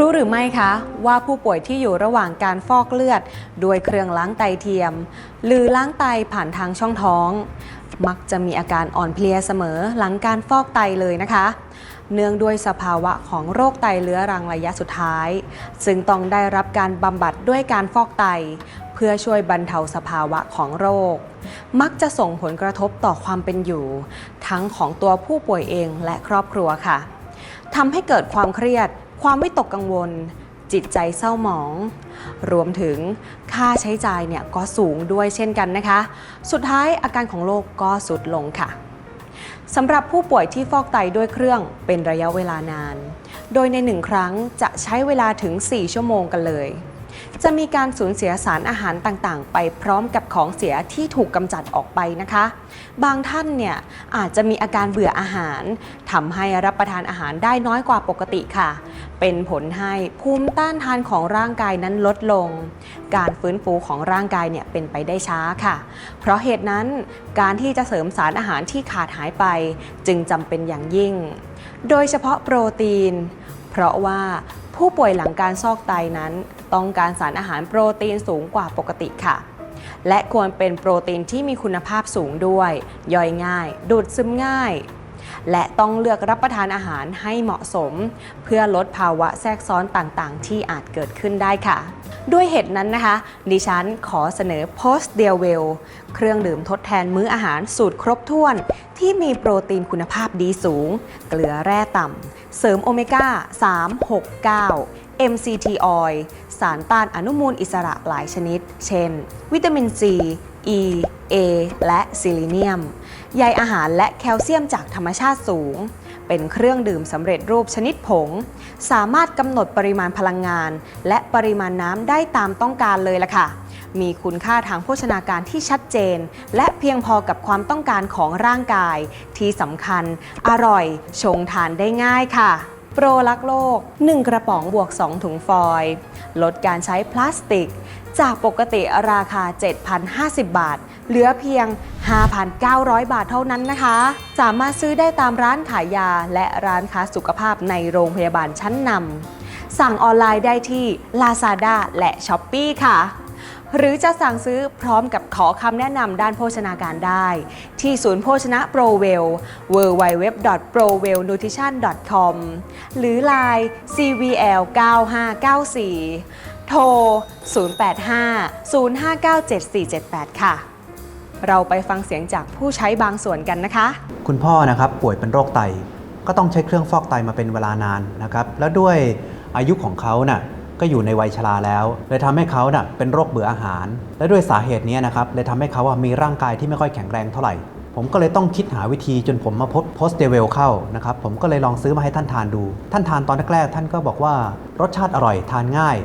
รู้หรือไม่คะว่าผู้ป่วยที่อยู่ระหว่างการฟอกเลือด ด้วยเครื่องล้างไตเทียม หรือล้างไตผ่านทางช่องท้อง มักจะมีอาการอ่อนเพลียเสมอหลังการฟอกไตเลยนะคะ เนื่องด้วยสภาวะของโรคไตเรื้อรังระยะสุดท้าย ซึ่งต้องได้รับการบำบัดด้วยการฟอกไต เพื่อช่วยบรรเทาสภาวะของโรค มักจะส่งผลกระทบต่อความเป็นอยู่ ทั้งของตัวผู้ป่วยเองและครอบครัวค่ะทำให้เกิดความเครียด ความไม่ตกกังวล จิตใจเศร้าหมอง รวมถึงค่าใช้จ่ายเนี่ยก็สูงด้วยเช่นกันนะคะ สุดท้ายอาการของโรคก็สุดลงค่ะสำหรับผู้ป่วยที่ฟอกไตด้วยเครื่องเป็นระยะเวลานาน โดยในหนึ่งครั้งจะใช้เวลาถึง 4 ชั่วโมงกันเลย จะมีการสูญเสียสารอาหารต่างๆ ไปพร้อมกับของเสียที่ถูกกำจัดออกไปนะคะ บางท่านเนี่ยอาจจะมีอาการเบื่ออาหารทำให้รับประทานอาหารได้น้อยกว่าปกติค่ะ เป็นผลให้ภูมิต้านทานของร่างกายนั้นลดลง การฟื้นฟูของร่างกายเนี่ยเป็นไปได้ช้าค่ะ เพราะเหตุนั้นการที่จะเสริมสารอาหารที่ขาดหายไป จึงจำเป็นอย่างยิ่ง โดยเฉพาะโปรตีน เพราะว่า ผู้ป่วยหลังการซอกไตนั้น ต้องการสารอาหารโปรตีนสูงกว่าปกติค่ะ และควรเป็นโปรตีนที่มีคุณภาพสูงด้วย ย่อยง่าย ดูดซึมง่าย และต้องเลือกรับประทานอาหารให้เหมาะสม เพื่อลดภาวะแทรกซ้อนต่างๆ ที่อาจเกิดขึ้นได้ค่ะ ด้วยเหตุนั้นนะคะ ดิฉันขอเสนอ Post d e a l w e l l เครื่องดื่มทดแทนมื้ออาหารสูตรครบถ้วน ที่มีโปรตีนคุณภาพดีสูง เกลือแร่ต่ำ เสริมโอเมก้า 3 6 9 MCT oil สารต้านอนุมูลอิสระหลายชนิด เช่น วิตามิน C E A และซิลิเนียม ใยอาหารและแคลเซียมจากธรรมชาติสูง เป็นเครื่องดื่มสำเร็จรูปชนิดผง สามารถกำหนดปริมาณพลังงาน และปริมาณน้ำได้ตามต้องการเลยล่ะค่ะ มีคุณค่าทางโภชนาการที่ชัดเจน และเพียงพอกับความต้องการของร่างกาย ที่สำคัญ อร่อย ชงทานได้ง่ายค่ะ โรลักโลก 1 กระป๋องบวก 2 ถุงฟอยล์ลดการใช้พลาสติก จากปกติราคา 7,050 บาท เหลือเพียง 5,900 บาทเท่านั้นนะคะ สามารถซื้อได้ตามร้านขายยาและร้านค้าสุขภาพในโรงพยาบาลชั้นนำสั่งออนไลน์ได้ที่ Lazada และ s h อ p e e ค่ะ หรือจะสั่งซื้อพร้อมกับขอคำแนะนำด้านโภชนาการได้ ที่ศูนย์โภชนะโปรเวล w w w p r o w e l n u t r i t i o n c o m หรือ Line CVL 9594 โทร 085 059 7478 ค่ะ เราไปฟังเสียงจากผู้ใช้บางส่วนกันนะคะ คุณพ่อนะครับป่วยเป็นโรคไต ก็ต้องใช้เครื่องฟอกไตมาเป็นเวลานานนะครับ แล้วด้วยอายุของเขาน่ะ ก็อยู่ในวัยชราแล้วเลยทำให้เขาน่ะเป็นโรคเบื่ออาหาร และด้วยสาเหตุนี้นะครับเลยทำให้เขา่มีร่างกายที่ไม่ค่อยแข็งแรงเท่าไหร่ ผมก็เลยต้องคิดหาวิธีจนผมมาพบโพสเดเวลเข้านะครับผมก็เลยลองซื้อมาให้ท่านทานดู ท่านทานตอนแรกๆท่านก็บอกว่ารสชาติอร่อยทานง่าย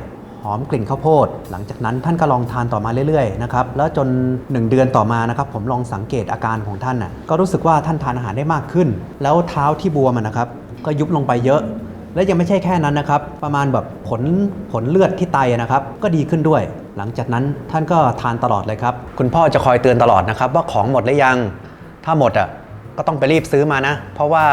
หอมกลิ่นข้าวโพด หลังจากนั้นท่านก็ลองทานต่อมาเรื่อยๆนะครับ แล้วจน 1 เดือนต่อมานะครับ ผมลองสังเกตอาการของท่านน่ะ ก็รู้สึกว่าท่านทานอาหารได้มากขึ้น แล้วเท้าที่บวมนะครับ ก็ยุบลงไปเยอะ และยังไม่ใช่แค่นั้นนะครับ ประมาณแบบผลผลเลือดที่ไตนะครับ ก็ดีขึ้นด้วย หลังจากนั้นท่านก็ทานตลอดเลยครับ คุณพ่อจะคอยเตือนตลอดนะครับ ว่าของหมดหรือยัง ถ้าหมดอะก็ต้องไปรีบซื้อมานะ เพราะว่า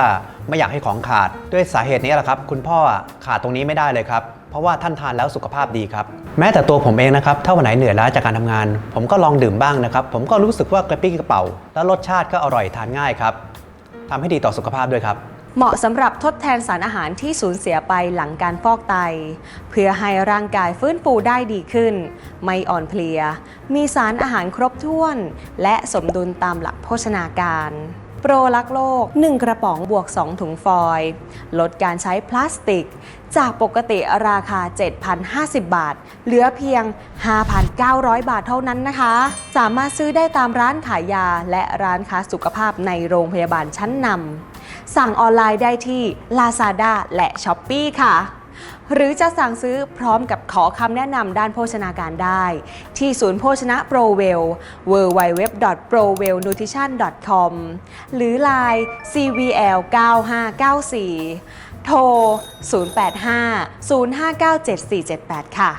ไม่อยากให้ของขาดด้วยสาเหตุนี้แหละครับ คุณพ่อขาดตรงนี้ไม่ได้เลยครับเพราะว่าท่านทานแล้วสุขภาพดีครับ แม้แต่ตัวผมเองนะครับถ้าวันไหนเหนื่อยล้าจากการทำงาน ผมก็ลองดื่มบ้างนะครับ ผมก็รู้สึกว่ากระปี้กระเป๋า แล้วรสชาติก็อร่อยทานง่ายครับทำให้ดีต่อสุขภาพด้วยครับ เหมาะสำหรับทดแทนสารอาหารที่สูญเสียไปหลังการฟอกไต เพื่อให้ร่างกายฟื้นฟูได้ดีขึ้น ไม่อ่อนเพลีย มีสารอาหารครบถ้วน และสมดุลตามหลักโภชนาการโปรลักโลก 1 กระป๋องบวก 2 ถุงฟอยล์ลดการใช้พลาสติก จากปกติราคา 7,050 บาท เหลือเพียง 5,900 บาทเท่านั้นนะคะ สามารถซื้อได้ตามร้านขายยาและร้านค้าสุขภาพในโรงพยาบาลชั้นนำ สั่งออนไลน์ได้ที่ Lazada และ s h อ p e e ค่ะ หรือจะสั่งซื้อพร้อมกับขอคำแนะนำด้านโภชนาการได้ ที่ศูนย์โภชนะโปรเวล w w w p r o w e l n u t r i t i o n c o m หรือ Line CVL 9594 โทร 085 059 7478 ค่ะ